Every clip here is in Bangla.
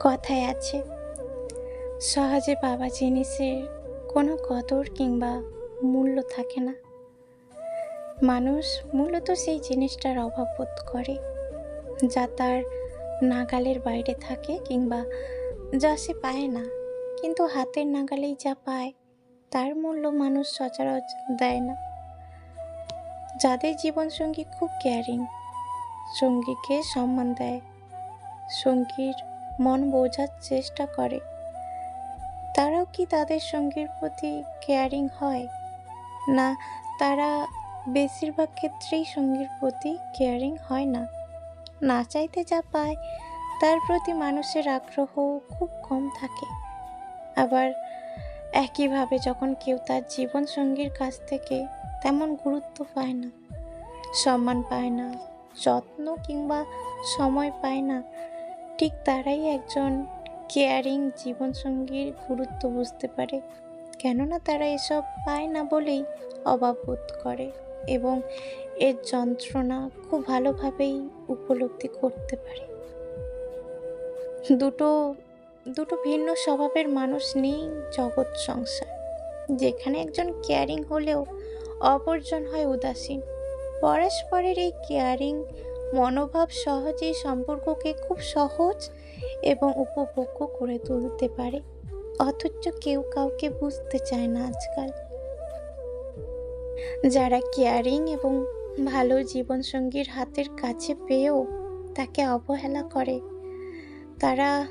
কথায় আছে। সহজে পাওয়া জিনিসের কোনো কদর কিংবা মূল্য থাকে না। মানুষ মূলত সেই জিনিসটার অভাব বোধ করে, যা তার নাগালের বাইরে থাকে কিংবা যা সে পায় না। কিন্তু হাতের নাগালেই যা পায়, তার মূল্য মানুষ সচরাচর দেয় না। যাদের জীবনসঙ্গী খুব কেয়ারিং সঙ্গীকে সম্মান দেয়, সঙ্গীর মন বোঝার চেষ্টা করে। তারাও কি তাদের সঙ্গীর প্রতি কেয়ারিং হয়? না, তারা বেশিরভাগ ক্ষেত্রেই সঙ্গীর প্রতি কেয়ারিং হয় না। না চাইতে যা পায়, তার প্রতি মানুষের আগ্রহ খুব কম থাকে। আবার একইভাবে যখন কেউ তার জীবন সঙ্গীর কাছ থেকে তেমন গুরুত্ব পায় না, সম্মান পায় না, যত্ন কিংবা সময় পায় না ঠিক তারাই একজন কেয়ারিং জীবনসঙ্গীর গুরুত্ব বুঝতে পারে। কেননা তারা এসব পায় না বলেই অভাব বোধ করে এবং এর যন্ত্রণা খুব ভালোভাবেই উপলব্ধি করতে পারে। দুটো দুটো ভিন্ন স্বভাবের মানুষ নেই জগৎ সংসার। যেখানে একজন কেয়ারিং হলেও অপরজন হয় উদাসীন। পরস্পরের এই কেয়ারিং মনোভাব সহজেই সম্পর্ককে খুব সহজ এবং উপভোগ্য করে তুলতে পারে। অথচ কেউ কাউকে বুঝতে চায় না আজকাল। যারা কেয়ারিং এবং ভালো জীবনসঙ্গীর হাতের কাছে পেয়েও তাকে অবহেলা করে, তারা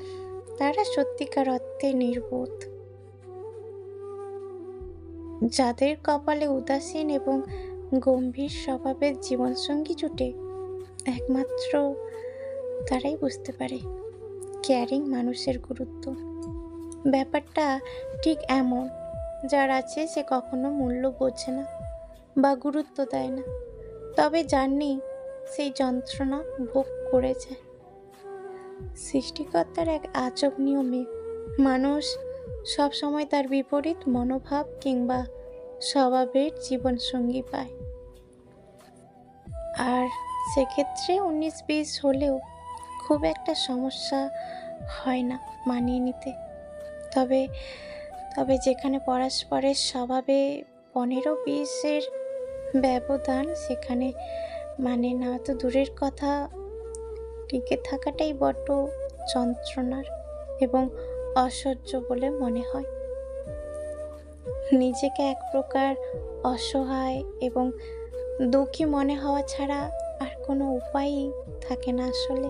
তারা সত্যিকার অর্থে নির্বোধ। যাদের কপালে উদাসীন এবং গম্ভীর স্বভাবের জীবনসঙ্গী জুটে একমাত্র তারাই বুঝতে পারে কেয়ারিং মানুষের গুরুত্ব। ব্যাপারটা ঠিক এমন, যার আছে সে কখনো মূল্য বোঝে না বা গুরুত্ব দেয় না। তবে যার নেই সেই যন্ত্রণা ভোগ করেছে। সৃষ্টিকর্তার এক আজব নিয়মে মানুষ সবসময় তার বিপরীত মনোভাব কিংবা স্বভাবের জীবনসঙ্গী পায়। আর সেক্ষেত্রে উনিশ বিশ হলেও খুব একটা সমস্যা হয় না মানিয়ে নিতে। তবে তবে যেখানে পরস্পরের স্বভাবে পনেরো বিশের ব্যবধান সেখানে মানে না তো দূরের কথা টিকে থাকাটাই বড্ড যন্ত্রণার এবং অসহ্য বলে মনে হয়। নিজেকে এক প্রকার অসহায় এবং দুঃখী মনে হওয়া ছাড়া আর কোনো উপায়ই থাকে না আসলে।